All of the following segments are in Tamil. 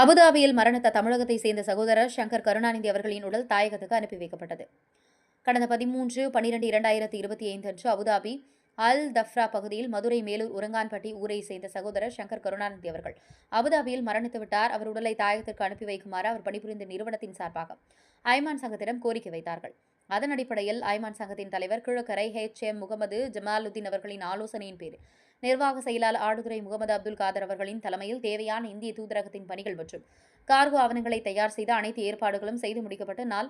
அபுதாபியில் மரணித்த தமிழகத்தை சேர்ந்த சகோதரர் சங்கர் கருணாநிதி அவர்களின் உடல் தாயகத்துக்கு அனுப்பி வைக்கப்பட்டது. கடந்த பதிமூன்று பனிரெண்டு இரண்டாயிரத்தி இருபத்தி ஐந்து அன்று அபுதாபி அல் தஃப்ரா பகுதியில் மதுரை மேலூர் உரங்கான்பட்டி ஊரை சேர்ந்த சகோதரர் சங்கர் கருணாநிதி அவர்கள் அபுதாபியில் மரணித்து விட்டார். அவர் உடலை தாயகத்திற்கு அனுப்பி வைக்குமாறு அவர் பணிபுரிந்த நிறுவனத்தின் சார்பாக ஐமான் சங்கத்திடம் கோரிக்கை வைத்தார்கள். அதன் அடிப்படையில் ஐமான் சங்கத்தின் தலைவர் கிழக்கரை ஹெச் எம். முகமது ஜமாலுதீன் அவர்களின் ஆலோசனையின் பேரில் நிர்வாக செயலாளர் ஆடுதுறை முகமது அப்துல் காதர் அவர்களின் தலைமையில் தேவையான இந்திய தூதரகத்தின் பணிகள் மற்றும் கார்கோ ஆவணங்களை தயார் செய்த அனைத்து ஏற்பாடுகளும் செய்து முடிக்கப்பட்டு நாள்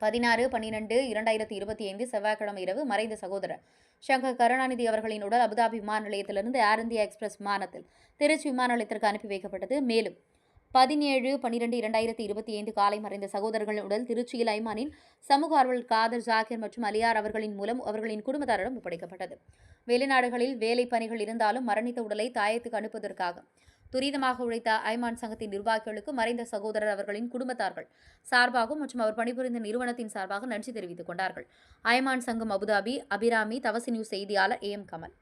பதினாறு பன்னிரண்டு இரண்டாயிரத்தி இருபத்தி ஐந்து செவ்வாய்க்கிழமை இரவு மறைந்த சகோதரர் சங்கர் கருணாநிதி அவர்களின் உடல் அபுதாபி விமான நிலையத்திலிருந்து ஏர் இந்தியா எக்ஸ்பிரஸ் விமானத்தில் திருச்சி விமான நிலையத்திற்கு அனுப்பி வைக்கப்பட்டது. மேலும் பதினேழு பன்னிரண்டு இரண்டாயிரத்தி இருபத்தி ஐந்து காலை மறைந்த சகோதரர்கள் உடல் திருச்சியில் ஐமானின் சமூக ஆர்வலர் காதர் ஜாகிர் மற்றும் அலியார் அவர்களின் மூலம் அவர்களின் குடும்பத்தாரிடம் ஒப்படைக்கப்பட்டது. வெளிநாடுகளில் வேலை பணிகள் இருந்தாலும் மரணித்த உடலை தாயத்துக்கு அனுப்புவதற்காக துரிதமாக உழைத்த ஐமான் சங்கத்தின் நிர்வாகிகளுக்கு மறைந்த சகோதரர் அவர்களின் குடும்பத்தார்கள் சார்பாகவும் மற்றும் அவர் பணிபுரிந்த நிறுவனத்தின் சார்பாக நன்றி தெரிவித்துக் கொண்டார்கள். ஐமான் சங்கம் அபுதாபி அபிராமி தவசி நியூஸ் செய்தியாளர் A M Kamal.